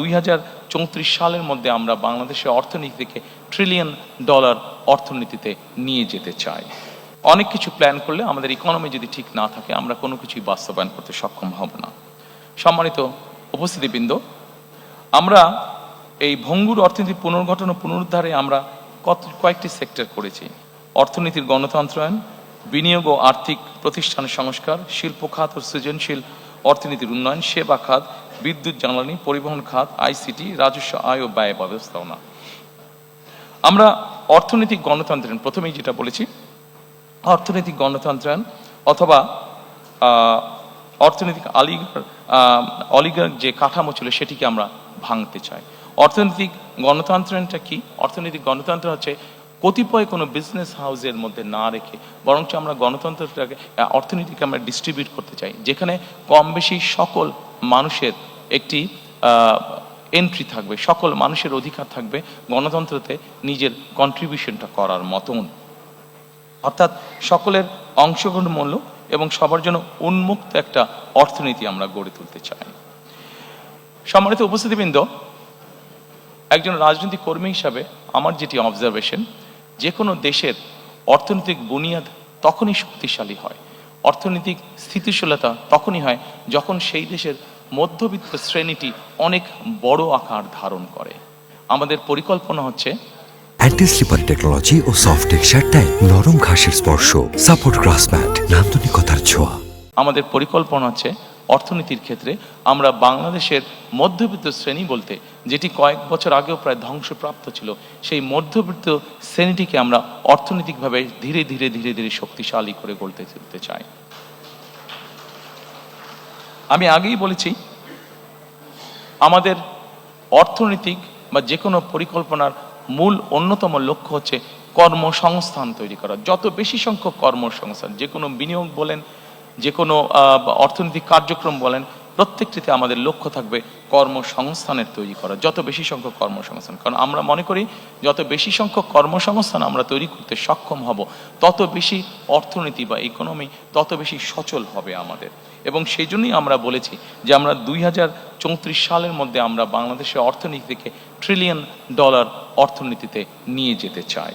দুই হাজার চৌত্রিশ সালের মধ্যে আমরা বাংলাদেশের অর্থনীতিকে ট্রিলিয়ন ডলার অর্থনীতিতে নিয়ে যেতে চাই। অনেক কিছু প্ল্যান করলে আমাদের ইকোনমি যদি ঠিক না থাকে, আমরা কোনো কিছুই বাস্তবায়ন করতে সক্ষম হব না। সম্মানিত উপস্থিতিবৃন্দ, আমরা এই ভঙ্গুর অর্থনীতি পুনর্গঠন ও পুনরুদ্ধারে আমরা কত, কয়েকটি সেক্টর করেছি। অর্থনীতির গণতন্ত্রায়ন, বিনিয়োগ ও আর্থিক প্রতিষ্ঠান সংস্কার, শিল্প খাত ও সৃজনশীল অর্থনীতির উন্নয়ন, সেবা খাত বিদ্যুৎ, জ্বালানি, পরিবহন খাত, আইসিটি, রাজস্ব আয় ও ব্যয় ব্যবস্থাপনা। আমরা অর্থনৈতিক গণতন্ত্রায়ন প্রথমেই যেটা বলেছি, অর্থনৈতিক গণতন্ত্রায়ন অথবা অর্থনৈতিক আলিগার অলিগার যে কাঠামো ছিল সেটিকে আমরা ভাঙতে চাই। অর্থনৈতিক গণতন্ত্রায়নটা কি? অর্থনৈতিক গণতন্ত্র হচ্ছে কতিপয় কোনো বিজনেস হাউসের মধ্যে না রেখে বরঞ্চ আমরা গণতন্ত্রটাকে, অর্থনীতিকে আমরা ডিস্ট্রিবিউট করতে চাই। যেখানে কম বেশি সকল মানুষের একটি এন্ট্রি থাকবে, সকল মানুষের অধিকার থাকবে গণতন্ত্রতে নিজের কন্ট্রিবিউশনটা করার মতন। অর্থাৎ সকলের অংশগ্রহণ মূল্য এবং সবার জন্য উন্মুক্ত একটা অর্থনীতি আমরা গড়ে তুলতে চাই। সম্মানিত উপস্থিতিবৃন্দ, একজন রাজনৈতিক কর্মী হিসাবে আমার যেটি অবজারভেশন যে কোনো দেশের অর্থনৈতিক বুনিয়াদ তখনই শক্তিশালী হয়। অর্থনৈতিক স্থিতিশীলতা তখনই হয় যখন সেই দেশের মধ্যবিত্ত শ্রেণীটি অনেক বড় আকার ধারণ করে। আমাদের পরিকল্পনা হচ্ছে অ্যান্টি স্লিপারি টেকনোলজি ও সফট টেক্সচার দেয় নরম ঘাসের স্পর্শ সাপোর্ট গ্রাস ম্যাট নান্দনিকতার ছোঁয়া। আমাদের পরিকল্পনা হচ্ছে অর্থনীতির ক্ষেত্রে আমরা বাংলাদেশের মধ্যবিত্ত শ্রেণি বলতে যেটি কয়েক বছর আগেও প্রায় ধ্বংসপ্রাপ্ত ছিল সেই মধ্যবিত্ত শ্রেণীটিকে আমরা অর্থনৈতিকভাবে ধীরে ধীরে ধীরে ধীরে শক্তিশালী করে গড়তে তুলতে চাই। আমি আগেই বলেছি, আমাদের অর্থনৈতিক বা যে কোনো পরিকল্পনার মূল অন্যতম লক্ষ্য হচ্ছে কর্মসংস্থান তৈরি করা। যত বেশি সংখ্যক কর্মসংস্থান যে কোনো বিনিয়োগ বলেন যে কোনো অর্থনৈতিক কার্যক্রম বলেন প্রত্যেকটিতে আমাদের লক্ষ্য থাকবে কর্মসংস্থানের তৈরি করা, যত বেশি সংখ্যক কর্মসংস্থান। কারণ আমরা মনে করি, যত বেশি সংখ্যক কর্মসংস্থান আমরা তৈরি করতে সক্ষম হব, তত বেশি অর্থনীতি বা ইকোনমি তত বেশি সচল হবে আমাদের। এবং সেই জন্যই আমরা বলেছি যে আমরা দুই হাজার চৌত্রিশ সালের মধ্যে আমরা বাংলাদেশের অর্থনীতিকে ট্রিলিয়ন ডলার অর্থনীতিতে নিয়ে যেতে চাই।